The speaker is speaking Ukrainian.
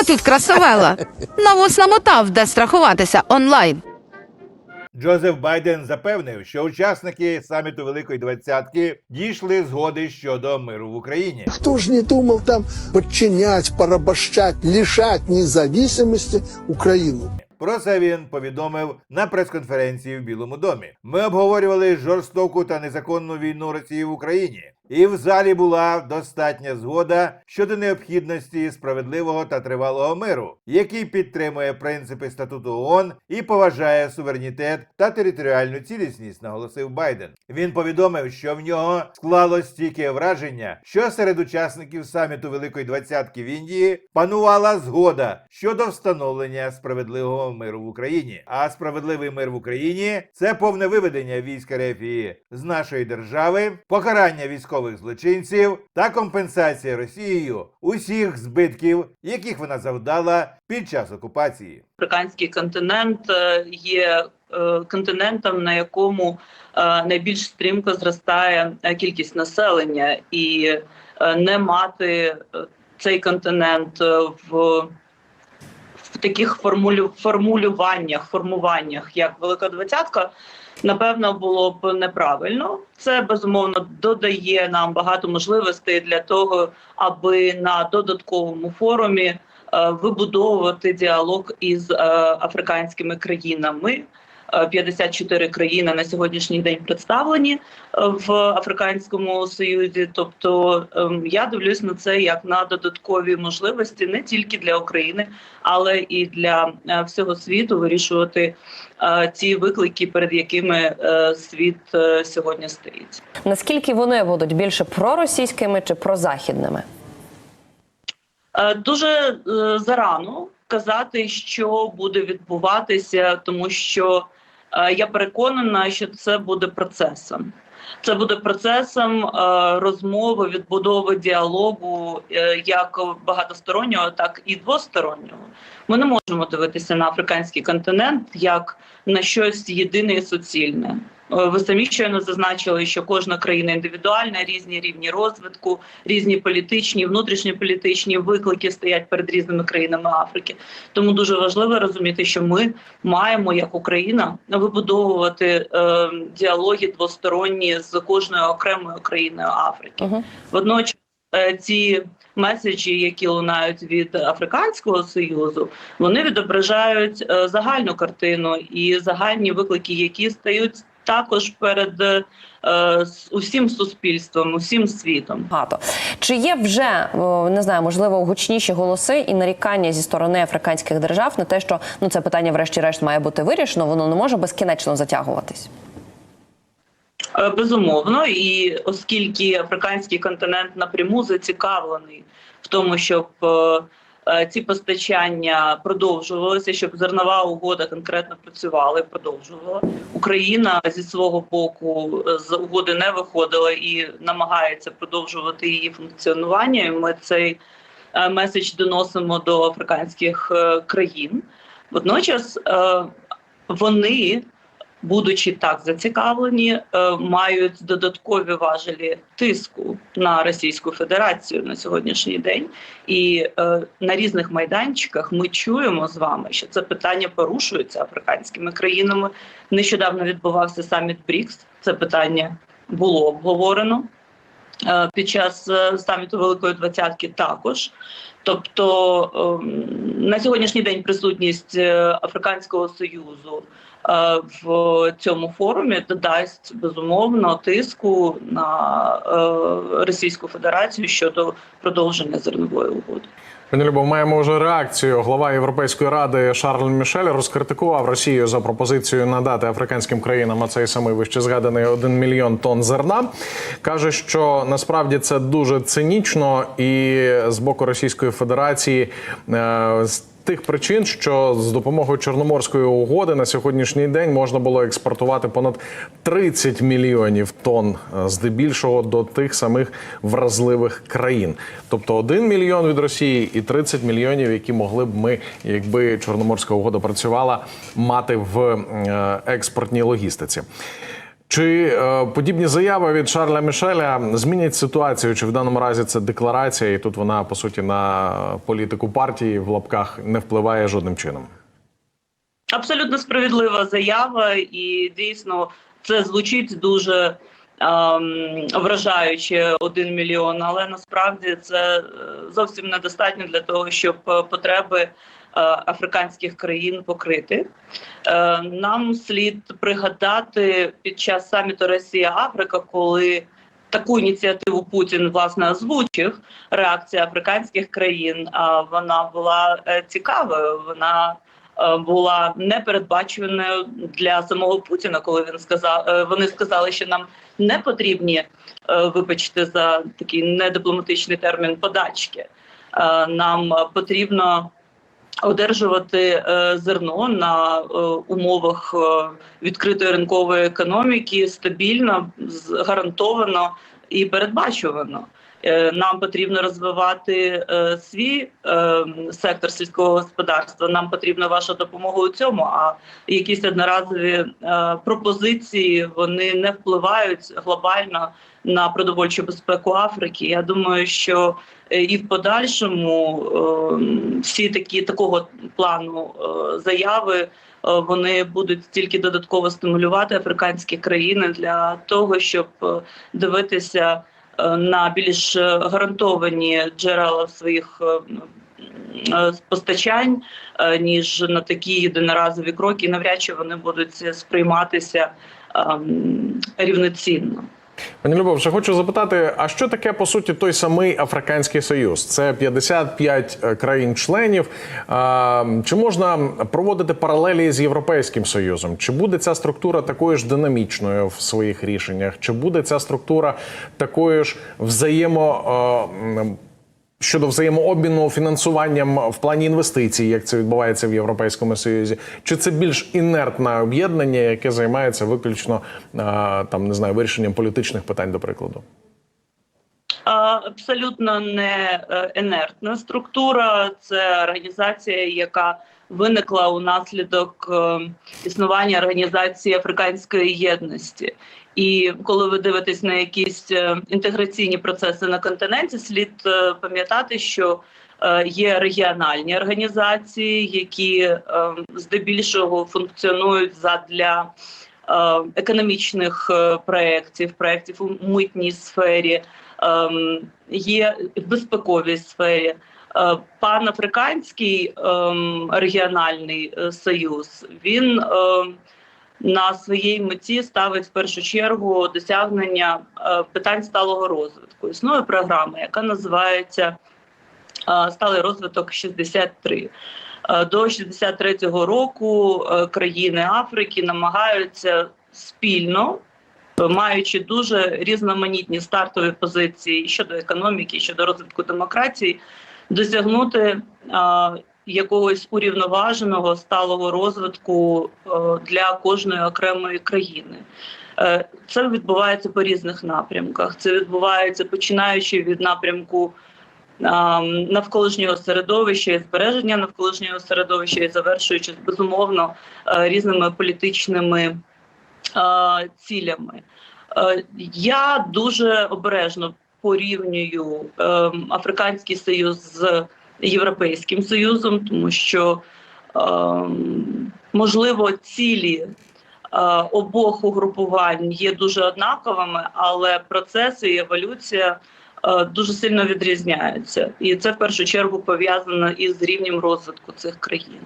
О, тут красавела. Навоз намотав, де страхуватися онлайн. Джозеф Байден запевнив, що учасники саміту Великої Двадцятки дійшли згоди щодо миру в Україні. Хто ж не думав там подчинять, порабощать, лишать незалежності Украину? Про це він повідомив на прес-конференції в Білому домі. Ми обговорювали жорстоку та незаконну війну Росії в Україні, і в залі була достатня згода щодо необхідності справедливого та тривалого миру, який підтримує принципи статуту ООН і поважає суверенітет та територіальну цілісність, наголосив Байден. Він повідомив, що в нього склалось стійке враження, що серед учасників саміту Великої Двадцятки в Індії панувала згода щодо встановлення справедливого миру в Україні. А справедливий мир в Україні це повне виведення військ РФ з нашої держави, покарання військових злочинців та компенсація Росією усіх збитків, яких вона завдала під час окупації. африканський континент е, є е, континентом, на якому е, найбільш стрімко зростає кількість населення, і не мати цей континент в таких формулю, формулюваннях, формуваннях, як Велика Двадцятка. Напевно, було б неправильно. Це безумовно додає нам багато можливостей для того, аби на додатковому форумі е, вибудовувати діалог із е, африканськими країнами. Е, 54 країни на сьогоднішній день представлені е, в Африканському Союзі. Тобто ем, я дивлюсь на це як на додаткові можливості не тільки для України, але і для е, всього світу вирішувати е, ті виклики, перед якими е, світ е, сьогодні стоїть. Наскільки вони будуть більше проросійськими чи прозахідними? Е, Дуже е, зарано казати, що буде відбуватися, тому що е, я переконана, що це буде процесом. Це буде процесом е, розмови, відбудови діалогу е, як багатостороннього, так і двостороннього. Ми не можемо дивитися на африканський континент як на щось єдине і суцільне. Е, Ви самі щойно зазначили, що кожна країна індивідуальна, різні рівні розвитку, різні політичні, внутрішньополітичні виклики стоять перед різними країнами Африки. Тому дуже важливо розуміти, що ми маємо як Україна вибудовувати е, діалоги двосторонні з кожною окремою країною Африки. Угу. Водночас е, ці меседжі, які лунають від Африканського союзу, вони відображають е, загальну картину і загальні виклики, які стають також перед е, усім суспільством, усім світом. Багато чи є вже не знаю, можливо, гучніші голоси і нарікання зі сторони африканських держав на те, що ну це питання, врешті-решт, має бути вирішено, воно не може безкінечно затягуватись. Е, Безумовно, і оскільки африканський континент напряму зацікавлений в тому, щоб е, е, ці постачання продовжувалися, щоб зернова угода конкретно працювала і продовжувала. Україна зі свого боку е, з угоди не виходила і намагається продовжувати її функціонування. І ми цей е, меседж доносимо до африканських е, країн. Водночас е, вони будучи так зацікавлені, е, мають додаткові важелі тиску на Російську Федерацію на сьогоднішній день. І е, на різних майданчиках ми чуємо з вами, що це питання порушується африканськими країнами. Нещодавно відбувався саміт БРІКС. Це питання було обговорено. Е, Під час саміту Великої Двадцятки також. Тобто ем, на сьогоднішній день присутність Африканського Союзу в цьому форумі додасть безумовно тиску на е, Російську Федерацію щодо продовження зернової угоди. Пані Любов, маємо вже реакцію. Глава Європейської ради Шарль Мішель розкритикував Росію за пропозицію надати африканським країнам цей самий вище згаданий 1 мільйон тонн зерна. каже, що насправді це дуже цинічно і з боку Російської Федерації. Тих причин, що з допомогою Чорноморської угоди на сьогоднішній день можна було експортувати понад 30 мільйонів тонн, е, здебільшого до тих самих вразливих країн. Тобто 1 мільйон від Росії і 30 мільйонів, які могли б ми, якби Чорноморська угода працювала, мати в е, експортній логістиці. Чи е, подібні заяви від Шарля Мішеля змінять ситуацію? Чи в даному разі це декларація, і тут вона по суті на політику партії в лапках не впливає жодним чином? Абсолютно справедлива заява, і дійсно це звучить дуже ем, вражаюче один мільйон, але насправді це е, зовсім недостатньо для того, щоб е, потреби африканських країн покрити. Е, Нам слід пригадати під час саміту Росія Африка, коли таку ініціативу Путін власне озвучив. Реакція африканських країн а вона була е, цікавою. Вона е, була непередбачуваною для самого Путіна, коли він сказав, е, вони сказали, що нам не потрібні, е, вибачте за такий недипломатичний термін подачки. Е, Нам потрібно одержувати е, зерно на е, умовах е, відкритої ринкової економіки стабільно, гарантовано і передбачувано. Е, Нам потрібно розвивати е, свій е, сектор сільського господарства. Нам потрібна ваша допомога у цьому. А якісь одноразові пропозиції вони не впливають глобально на продовольчу безпеку Африки. Я думаю, що і в подальшому всі такі такого плану заяви. Вони будуть тільки додатково стимулювати африканські країни для того, щоб дивитися на більш е, гарантовані джерела своїх е, е, постачань, е, ніж на такі єдиноразові кроки. Навряд чи вони будуть сприйматися ем, рівноцінно. Пані Любов, ще хочу запитати: а що таке по суті той самий Африканський Союз? Це 55 країн-членів. А, Чи можна проводити паралелі з Європейським Союзом? Чи буде ця структура такою ж динамічною в своїх рішеннях? Чи буде ця структура такою ж взаємо? Щодо взаємообміну фінансуванням в плані інвестицій, як це відбувається в Європейському Союзі, чи це більш інертне об'єднання, яке займається виключно там не знаю вирішенням політичних питань, до прикладу? Абсолютно не е, інертна структура. Це організація, яка виникла унаслідок е, існування організації Африканської єдності. І коли ви дивитесь на якісь е, інтеграційні процеси на континенті, слід е, пам'ятати, що є регіональні організації, які здебільшого функціонують задля економічних проєктів, проєктів у митній сфері, ем, є в безпековій сфері. Е, Панафриканський ем, регіональний е, союз він ем, на своїй меті ставить в першу чергу досягнення е, питань сталого розвитку. Існує програма, яка називається е, Сталий розвиток 63. Е, До 63-го року е, країни Африки намагаються спільно, е, маючи дуже різноманітні стартові позиції щодо економіки, щодо розвитку демократії, досягнути а, якогось урівноваженого сталого розвитку е, для кожної окремої країни. Е, Це відбувається по різних напрямках. Це відбувається починаючи від напрямку а, навколишнього середовища і збереження навколишнього середовища і завершуючи безумовно е, різними політичними цілями. Я дуже обережно порівнюю е, Африканський Союз з Європейським Союзом, тому що е, можливо цілі е, обох угрупувань є дуже однаковими, але процеси і еволюція е, дуже сильно відрізняються, і це в першу чергу пов'язано із рівнем розвитку цих країн.